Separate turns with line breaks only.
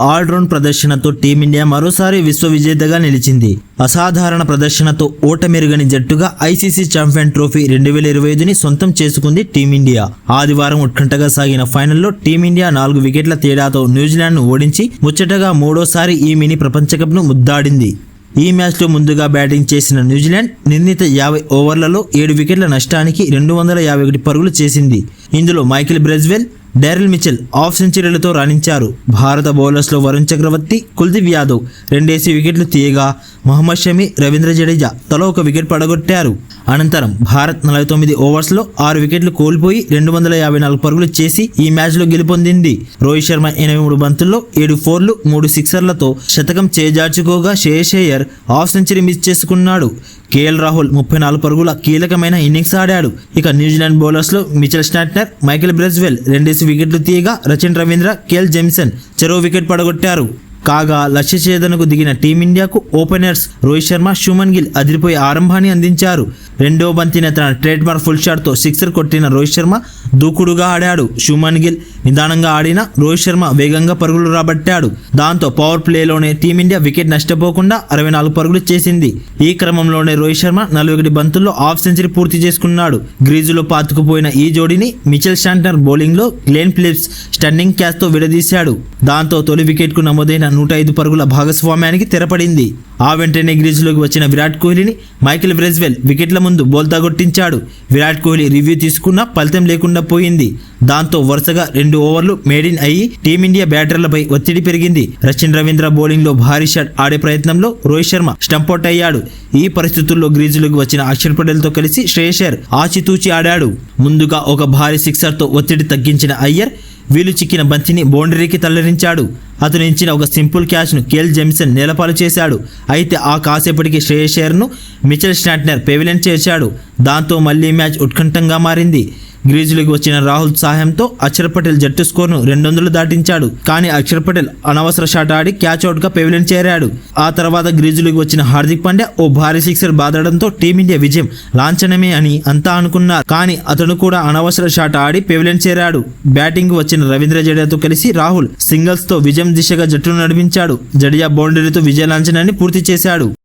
All round ప్రదర్శనతో team India మరోసారి విశ్వ విజేతగా నిలిచింది. అసాధారణ ప్రదర్శనతో ఓటమెరుగని జట్టుగా ఐసీసీ ఛాంపియన్ ట్రోఫీ రెండు వేల ఇరవై ఐదుని సొంతం చేసుకుంది టీమిండియా. ఆదివారం ఉత్కంఠగా సాగిన ఫైనల్లో టీమిండియా నాలుగు వికెట్ల తేడాతో న్యూజిలాండ్ను ఓడించి ముచ్చటగా మూడోసారి ఈ మినీ ప్రపంచకప్ను ముద్దాడింది. ఈ మ్యాచ్లో ముందుగా బ్యాటింగ్ చేసిన న్యూజిలాండ్ నిర్ణీత యాభై ఓవర్లలో ఏడు వికెట్ల నష్టానికి రెండు వందల యాభై ఒకటి పరుగులు చేసింది. ఇందులో Michael Bracewell Daryl Mitchell half సెంచరీలతో రాణించారు. భారత బౌలర్స్లో వరుణ్ చక్రవర్తి కుల్దీప్ యాదవ్ రెండేసి వికెట్లు తీయగా మహమ్మద్ షమి రవీంద్ర జడేజా తలో ఒక వికెట్ పడగొట్టారు. అనంతరం భారత్ నలభై తొమ్మిది ఓవర్స్లో ఆరు వికెట్లు కోల్పోయి రెండు వందల యాభై నాలుగు పరుగులు చేసి ఈ మ్యాచ్లో గెలుపొందింది. రోహిత్ శర్మ ఎనభై మూడు బంతుల్లో ఏడు ఫోర్లు మూడు సిక్సర్లతో శతకం చేజార్చుకోగా శేషేయర్ హాఫ్ సెంచరీ మిస్ చేసుకున్నాడు. కేఎల్ రాహుల్ ముప్పై నాలుగు పరుగుల కీలకమైన ఇన్నింగ్స్ ఆడాడు. ఇక న్యూజిలాండ్ బౌలర్స్లో మిచెల్ స్టాట్నర్ మైకేల్ బ్రెజ్వెల్ రెండేసి వికెట్లు తీయగా రచిన్ రవీంద్ర కేఎల్ జెమ్సన్ చెరో వికెట్ పడగొట్టారు. కాగా లక్ష్య ఛేదనకు దిగిన టీమిండియాకు ఓపెనర్స్ రోహిత్ శర్మ శుమన్ గిల్ అదిరిపోయే ఆరంభాన్ని అందించారు. రెండో బంతిన తన ట్రేడ్ మార్క్ ఫుల్ షాట్తో సిక్సర్ కొట్టిన రోహిత్ శర్మ దూకుడుగా ఆడాడు. శుమన్ గిల్ నిదానంగా ఆడిన రోహిత్ శర్మ వేగంగా పరుగులు రాబట్టాడు. దాంతో పవర్ ప్లేలోనే టీమిండియా వికెట్ నష్టపోకుండా అరవై నాలుగు పరుగులు చేసింది. ఈ క్రమంలోనే రోహిత్ శర్మ నలభై ఒకటి బంతుల్లో హాఫ్ సెంచరీ పూర్తి చేసుకున్నాడు. గ్రీజులో పాతుకుపోయిన ఈ జోడీని మిచెల్ శాంటనర్ బౌలింగ్లో గ్లెన్ ఫిలిప్స్ స్టన్నింగ్ క్యాచ్తో విడదీశాడు. దాంతో తొలి వికెట్కు నమోదైన నూట ఐదు పరుగుల భాగస్వామ్యానికి తెరపడింది. ఆ వెంటనే గ్రీజులోకి వచ్చిన విరాట్ కోహ్లీని మైకిల్ బ్రెజ్వెల్ వికెట్ల ముందు బోల్తా కొట్టించాడు. విరాట్ కోహ్లీ రివ్యూ తీసుకున్నా ఫలితం లేకుండా పోయింది. దాంతో వరుసగా రెండు ఓవర్లు మేడిన్ అయ్యి టీమిండియా బ్యాటర్లపై ఒత్తిడి పెరిగింది. రచిన్ రవీంద్ర బౌలింగ్లో భారీ షాట్ ఆడే ప్రయత్నంలో రోహిత్ శర్మ స్టంపౌట్ అయ్యాడు. ఈ పరిస్థితుల్లో గ్రీజులోకి వచ్చిన అక్షర్ పటేల్తో కలిసి శ్రేయషర్ ఆచితూచి ఆడాడు. ముందుగా ఒక భారీ సిక్సర్తో ఒత్తిడి తగ్గించిన అయ్యర్ వీలు చిక్కిన బంతిని బౌండరీకి తల్లరించాడు అతను ఇచ్చిన ఒక సింపుల్ క్యాచ్ను కేల్ జెమ్సన్ నేలపాలు చేశాడు. అయితే ఆ కాసేపటికి శ్రేయషేర్ను మిచెల్ స్టాట్నర్ పెవిలెన్ చేశాడు దాంతో మళ్ళీ మ్యాచ్ ఉత్కంఠంగా మారింది. గ్రీజులకు వచ్చిన రాహుల్ సహాయంతో అక్షర్ పటేల్ జట్టు స్కోర్ను రెండు వందలు దాటించాడు. కానీ అక్షర్ పటేల్ అనవసర షాట్ ఆడి క్యాచ్ అవుట్గా పెవిలియన్ చేరాడు. ఆ తర్వాత గ్రీజులకు వచ్చిన హార్దిక్ పాండ్యా ఓ భారీ సిక్సర్ బాదడంతో టీమిండియా విజయం లాంఛనమే అని అంతా అనుకున్నారు. కానీ అతను కూడా అనవసర షాట్ ఆడి పెవిలియన్ చేరాడు. బ్యాటింగ్ వచ్చిన రవీంద్ర జడేజాతో కలిసి రాహుల్ సింగిల్స్తో విజయం దిశగా జట్టును నడిపించాడు. జడేజా బౌండరీతో విజయ లాంఛనాన్ని పూర్తి చేశాడు.